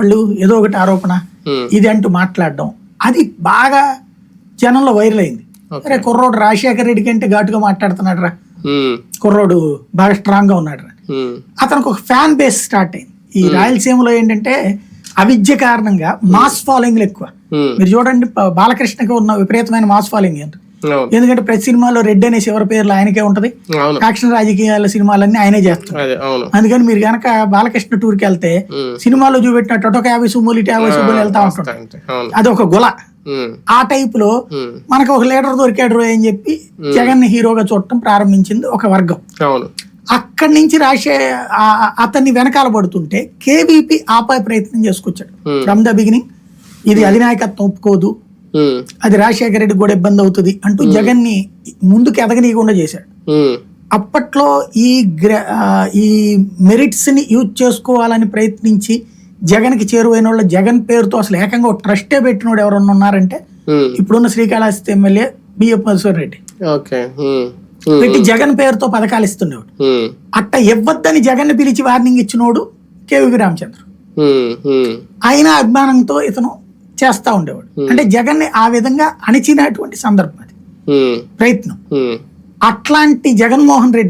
వాళ్ళు ఏదో ఒకటి ఆరోపణ ఇది అంటూ మాట్లాడడం అది బాగా జనంలో వైరల్ అయింది. అరే కుర్రోడు రాజశేఖర రెడ్డి కంటే ఘాటుగా మాట్లాడుతున్నాడు రా కుర్రోడు బాగా స్ట్రాంగ్గా ఉన్నాడు రా అతనికి ఒక ఫ్యాన్ బేస్ స్టార్ట్ అయింది. ఈ రాయలసీమలో ఏంటంటే అవిద్య కారణంగా మాస్ ఫాలోయింగ్లు ఎక్కువ. మీరు చూడండి బాలకృష్ణకి ఉన్న విపరీతమైన మాస్ ఫాలోయింగ్ ఏంటి? ఎందుకంటే ప్రతి సినిమాలో రెడ్ అనే చివరి పేర్లు ఆయనకే ఉంటది. యాక్షన్ రాజకీయాల సినిమాలన్నీ ఆయనే చేస్తారు. అందుకని మీరు గనక బాలకృష్ణ టూర్కి వెళ్తే ఉమ్, సినిమాలో చూపెట్టినట్టు అటు ఒక యాభై సుమ్ములు ఇటు యాభై సుమ్ములు వెళ్తా ఉంటాడు అది ఒక గుల. ఆ టైప్లో మనకు ఒక లీడర్ దొరికాడు అని చెప్పి జగన్ హీరోగా చూడటం ప్రారంభించింది ఒక వర్గం. అక్కడి నుంచి రాసే అతన్ని వెనకాల పడుతుంటే కేవీపీ ఆపే ప్రయత్నం చేసుకొచ్చాడు. From the beginning. ఇది అధినాయకత్వం ఒప్పుకోదు. అది రాజశేఖర రెడ్డికి కూడా ఇబ్బంది అవుతుంది అంటూ జగన్ని ముందుకు ఎదగనీయకుండా చేశాడు. అప్పట్లో ఈ ఈ మెరిట్స్ని యూజ్ చేసుకోవాలని ప్రయత్నించి జగన్కి చేరువైన వాళ్ళు జగన్ పేరుతో అసలు ఏకంగా ట్రస్టే పెట్టినోడు ఎవరన్నా ఉన్నారంటే ఇప్పుడున్న శ్రీకాళహస్తి ఎమ్మెల్యే బిఎఫ్ మధుసూర్ రెడ్డి. పెట్టి జగన్ పేరుతో పథకాలు ఇస్తుండేవాడు అట్ట ఇవ్వద్దని జగన్ పిలిచి వార్నింగ్ ఇచ్చినోడు కేవీ రామచంద్ర. ఆయన అభిమానంతో ఇతను చేస్తా ఉండేవాడు. అంటే జగన్ని ఆ విధంగా అణిచినటువంటి సందర్భం అది. ఉమ్, ప్రయత్నం. ఉమ్, అట్లాంటి జగన్మోహన్ రెడ్డి